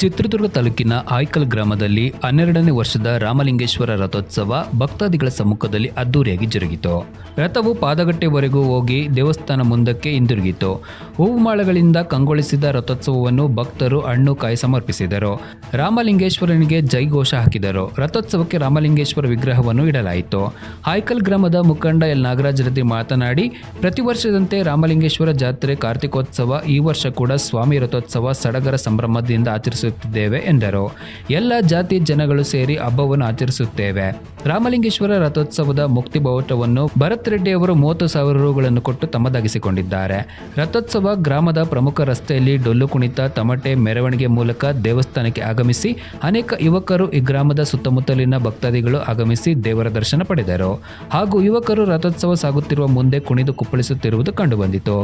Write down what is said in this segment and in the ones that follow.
ಚಿತ್ರದುರ್ಗ ತಾಲೂಕಿನ ಆಯ್ಕಲ್ ಗ್ರಾಮದಲ್ಲಿ ಹನ್ನೆರಡನೇ ವರ್ಷದ ರಾಮಲಿಂಗೇಶ್ವರ ರಥೋತ್ಸವ ಭಕ್ತಾದಿಗಳ ಸಮ್ಮುಖದಲ್ಲಿ ಅದ್ದೂರಿಯಾಗಿ ಜರುಗಿತು. ರಥವು ಪಾದಗಟ್ಟೆವರೆಗೂ ಹೋಗಿ ದೇವಸ್ಥಾನ ಮುಂದಕ್ಕೆ ಹಿಂದಿರುಗಿತು. ಹೂವುಮಾಳಗಳಿಂದ ಕಂಗೊಳಿಸಿದ ರಥೋತ್ಸವವನ್ನು ಭಕ್ತರು ಹಣ್ಣು ಕಾಯಿ ಸಮರ್ಪಿಸಿದರು. ರಾಮಲಿಂಗೇಶ್ವರನಿಗೆ ಜೈಘೋಷ ಹಾಕಿದರು. ರಥೋತ್ಸವಕ್ಕೆ ರಾಮಲಿಂಗೇಶ್ವರ ವಿಗ್ರಹವನ್ನು ಇಡಲಾಯಿತು. ಆಯ್ಕಲ್ ಗ್ರಾಮದ ಮುಖಂಡ ಎಲ್ ನಾಗರಾಜ್ ರೆಡ್ಡಿ ಮಾತನಾಡಿ, ಪ್ರತಿ ವರ್ಷದಂತೆ ರಾಮಲಿಂಗೇಶ್ವರ ಜಾತ್ರೆ ಕಾರ್ತಿಕೋತ್ಸವ ಈ ವರ್ಷ ಕೂಡ ಸ್ವಾಮಿ ರಥೋತ್ಸವ ಸಡಗರ ಸಂಭ್ರಮದಿಂದ ಆಚರಿಸುತ್ತಿದ್ದೇವೆ ಎಂದರು. ಎಲ್ಲ ಜಾತಿ ಜನಗಳು ಸೇರಿ ಹಬ್ಬವನ್ನು ಆಚರಿಸುತ್ತೇವೆ. ರಾಮಲಿಂಗೇಶ್ವರ ರಥೋತ್ಸವದ ಮುಕ್ತಿ ಬಾವುಟವನ್ನು ಭರತ್ ರೆಡ್ಡಿ ಅವರು ಮೂವತ್ತು ಸಾವಿರ ರೂಗಳನ್ನು ಕೊಟ್ಟು ತಮ್ಮದಾಗಿಸಿಕೊಂಡಿದ್ದಾರೆ. ರಥೋತ್ಸವ ಗ್ರಾಮದ ಪ್ರಮುಖ ರಸ್ತೆಯಲ್ಲಿ ಡೊಳ್ಳು ಕುಣಿತ, ತಮಟೆ, ಮೆರವಣಿಗೆ ಮೂಲಕ ದೇವಸ್ಥಾನಕ್ಕೆ ಆಗಮಿಸಿ ಅನೇಕ ಯುವಕರು ಈ ಗ್ರಾಮದ ಸುತ್ತಮುತ್ತಲಿನ ಭಕ್ತಾದಿಗಳು ಆಗಮಿಸಿ ದೇವರ ದರ್ಶನ ಪಡೆದರು. ಹಾಗೂ ಯುವಕರು ರಥೋತ್ಸವ ಸಾಗುತ್ತಿರುವ ಮುಂದೆ ಕುಣಿದು ಕುಪ್ಪಳಿಸುತ್ತಿರುವುದು ಕಂಡುಬಂದಿತು.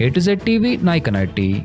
A to Z TV, Nayakanahatti.